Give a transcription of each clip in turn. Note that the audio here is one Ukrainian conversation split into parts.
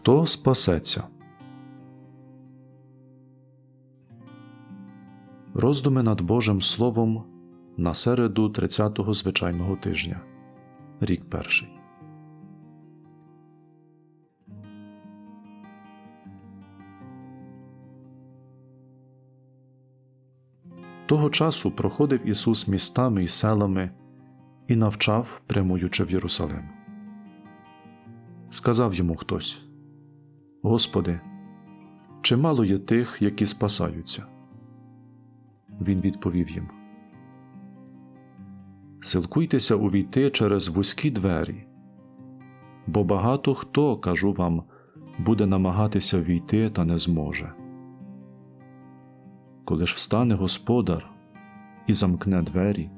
Хто спасеться? Роздуми над Божим Словом на середу 30-го звичайного тижня. Рік перший. Того часу проходив Ісус містами і селами і навчав, прямуючи в Єрусалим. Сказав йому хтось: Господи, чимало є тих, які спасаються. Він відповів їм: Силкуйтеся увійти через вузькі двері, бо багато хто, кажу вам, буде намагатися війти та не зможе. Коли ж встане господар і замкне двері,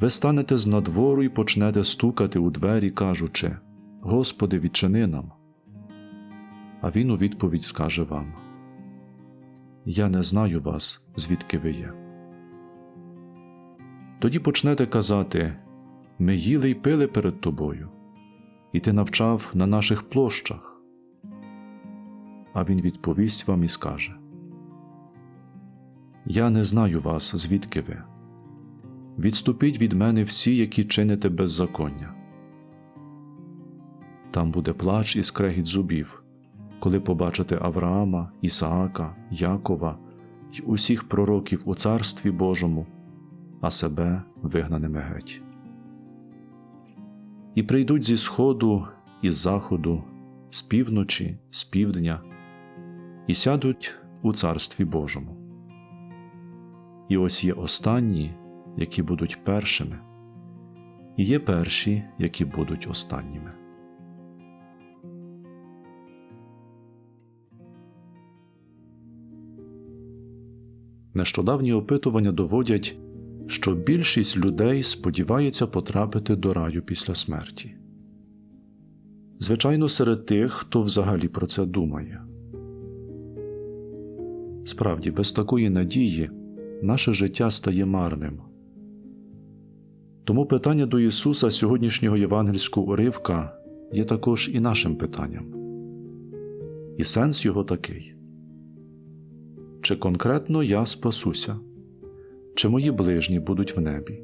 ви станете з надвору і почнете стукати у двері, кажучи Господи, відчини нам. А він у відповідь скаже вам: Я не знаю вас, звідки ви є. Тоді почнете казати Ми їли й пили перед тобою, і ти навчав на наших площах. А він відповість вам і скаже: Я не знаю вас, звідки ви. Відступіть від мене всі, які чините беззаконня. Там буде плач і скрегіт зубів, коли побачите Авраама, Ісаака, Якова й усіх пророків у Царстві Божому, а себе вигнаними геть. І прийдуть зі сходу і з заходу, з півночі, з півдня, і сядуть у Царстві Божому. І ось є останні, які будуть першими, і є перші, які будуть останніми. Нещодавні опитування доводять, що більшість людей сподівається потрапити до раю після смерті. Звичайно, серед тих, хто взагалі про це думає. Справді, без такої надії наше життя стає марним. Тому питання до Ісуса сьогоднішнього євангельського уривка є також і нашим питанням. І сенс його такий чи конкретно я спасуся, чи мої ближні будуть в небі?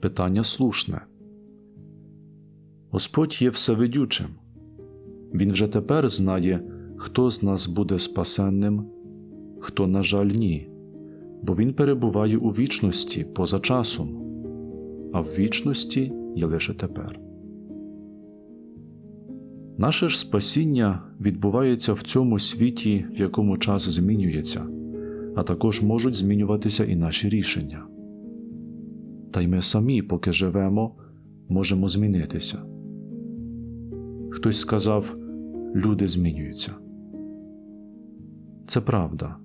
Питання слушне. Господь є всевидючим. Він вже тепер знає, хто з нас буде спасенним, хто, на жаль, ні, бо Він перебуває у вічності поза часом, а в вічності є лише тепер. Наше ж спасіння відбувається в цьому світі, в якому час змінюється, а також можуть змінюватися і наші рішення. Та й ми самі, поки живемо, можемо змінитися. Хтось сказав, люди змінюються. Це правда.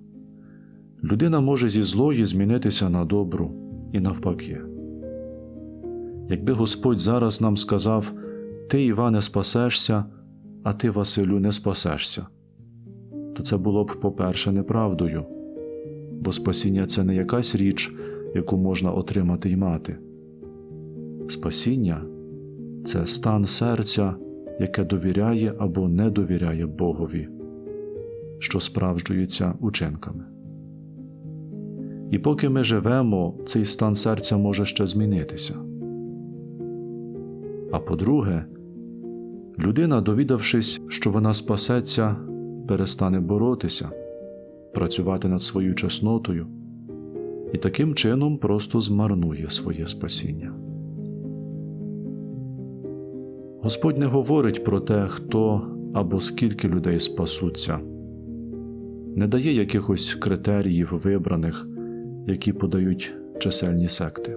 Людина може зі злої змінитися на добру і навпаки. Якби Господь зараз нам сказав, Ти, Іване, спасешся а ти, Василю, не спасешся, то це було б, по-перше, неправдою, бо спасіння це не якась річ, яку можна отримати й мати. Спасіння це стан серця, яке довіряє або не довіряє Богові, що справджується учинками. І поки ми живемо, цей стан серця може ще змінитися. А по-друге, Людина, довідавшись, що вона спасеться, перестане боротися, працювати над своєю чеснотою і таким чином просто змарнує своє спасіння. Господь не говорить про те, хто або скільки людей спасуться, не дає якихось критеріїв вибраних, які подають чисельні секти.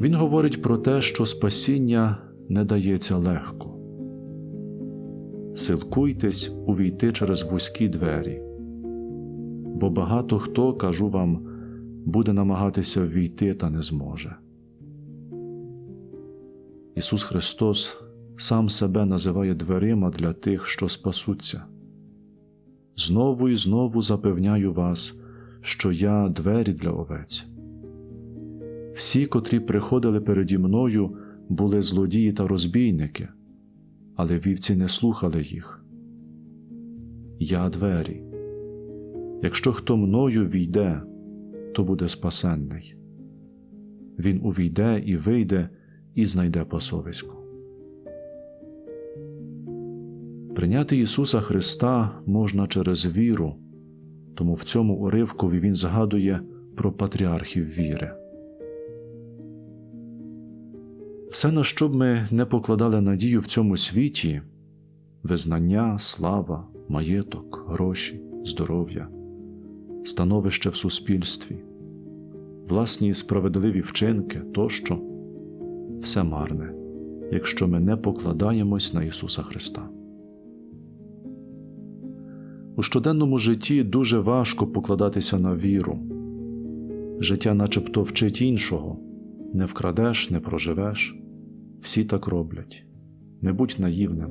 Він говорить про те, що спасіння не дається легко. Силкуйтесь увійти через вузькі двері, бо багато хто, кажу вам, буде намагатися ввійти та не зможе. Ісус Христос сам себе називає дверима для тих, що спасуться. Знову і знову запевняю вас, що я двері для овець. Всі, котрі приходили переді мною, були злодії та розбійники, але вівці не слухали їх. Я двері. Якщо хто мною війде, то буде спасенний. Він увійде і вийде і знайде пасовисько. Прийняти Ісуса Христа можна через віру, тому в цьому уривкові Він згадує про патріархів віри. Все, на що б ми не покладали надію в цьому світі визнання, слава, маєток, гроші, здоров'я, становище в суспільстві, власні справедливі вчинки тощо все марне, якщо ми не покладаємось на Ісуса Христа. У щоденному житті дуже важко покладатися на віру. Життя начебто вчить іншого не вкрадеш, не проживеш. Всі так роблять. Не будь наївним.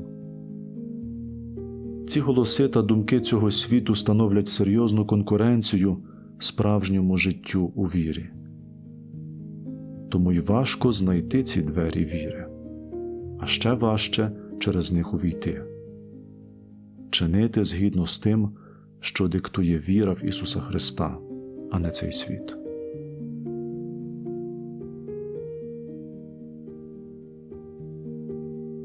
Ці голоси та думки цього світу становлять серйозну конкуренцію справжньому життю у вірі. Тому й важко знайти ці двері віри, а ще важче через них увійти, чинити згідно з тим, що диктує віра в Ісуса Христа, а не цей світ.